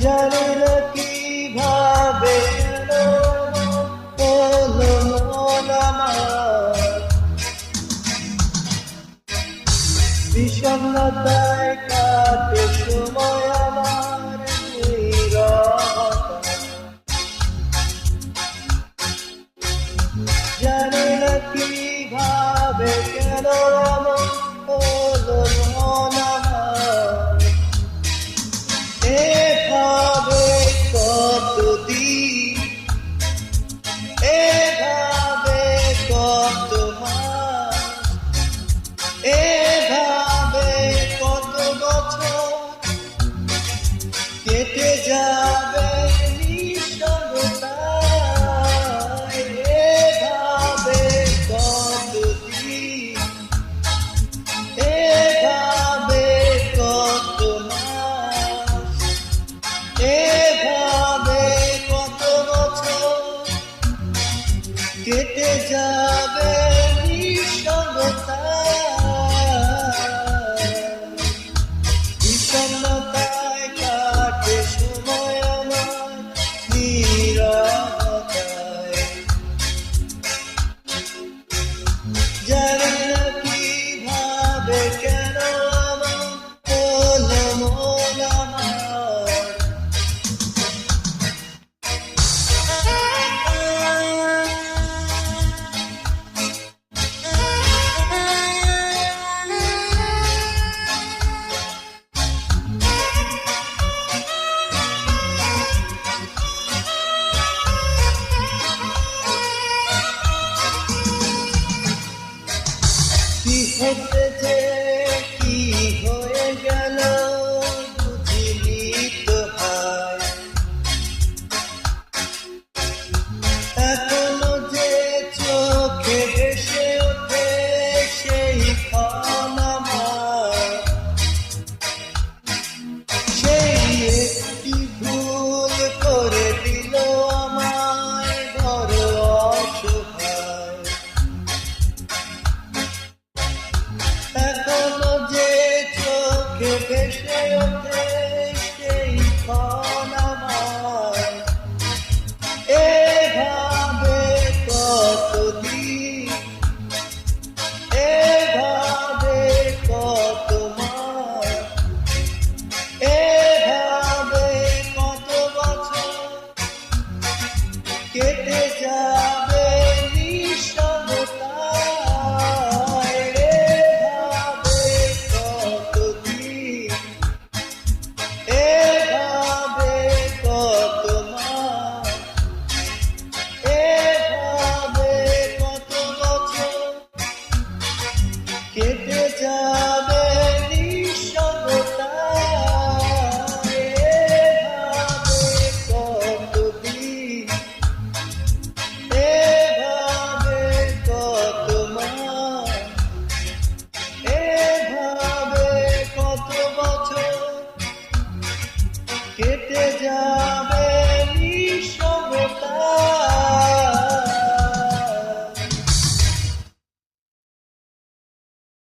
জানি না কীভাবে হলো মন আমার বিষণ্ণতায় কাটে take this. Krishna, Hare igreja.